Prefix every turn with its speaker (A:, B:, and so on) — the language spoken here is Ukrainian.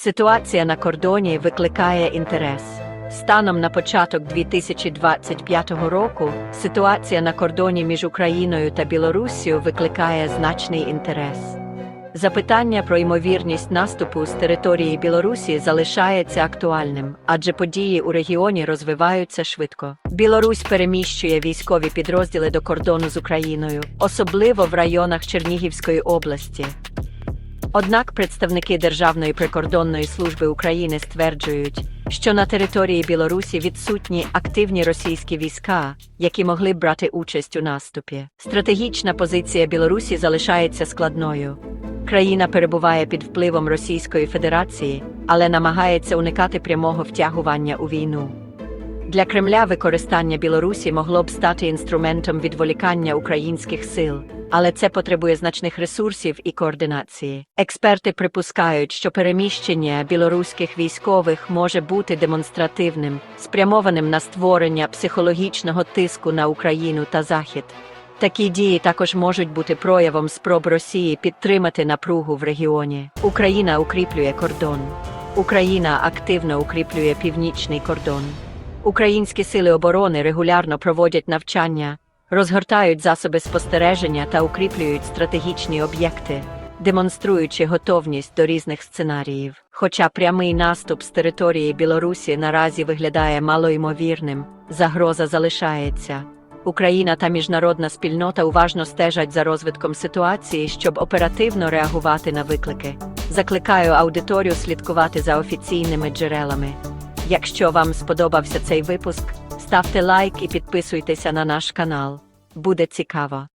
A: Ситуація на кордоні викликає інтерес. Станом на початок 2025 року ситуація на кордоні між Україною та Білоруссю викликає значний інтерес. Запитання про ймовірність наступу з території Білорусі залишається актуальним, адже події у регіоні розвиваються швидко. Білорусь переміщує військові підрозділи до кордону з Україною, особливо в районах Чернігівської області. Однак представники Державної прикордонної служби України стверджують, що на території Білорусі відсутні активні російські війська, які могли б брати участь у наступі. Стратегічна позиція Білорусі залишається складною. Країна перебуває під впливом Російської Федерації, але намагається уникати прямого втягування у війну. Для Кремля використання Білорусі могло б стати інструментом відволікання українських сил, але це потребує значних ресурсів і координації. Експерти припускають, що переміщення білоруських військових може бути демонстративним, спрямованим на створення психологічного тиску на Україну та Захід. Такі дії також можуть бути проявом спроб Росії підтримати напругу в регіоні. Україна укріплює кордон. Україна активно укріплює північний кордон. Українські сили оборони регулярно проводять навчання, розгортають засоби спостереження та укріплюють стратегічні об'єкти, демонструючи готовність до різних сценаріїв. Хоча прямий наступ з території Білорусі наразі виглядає малоймовірним, загроза залишається. Україна та міжнародна спільнота уважно стежать за розвитком ситуації, щоб оперативно реагувати на виклики. Закликаю аудиторію слідкувати за офіційними джерелами. Якщо вам сподобався цей випуск, ставте лайк і підписуйтеся на наш канал. Буде цікаво.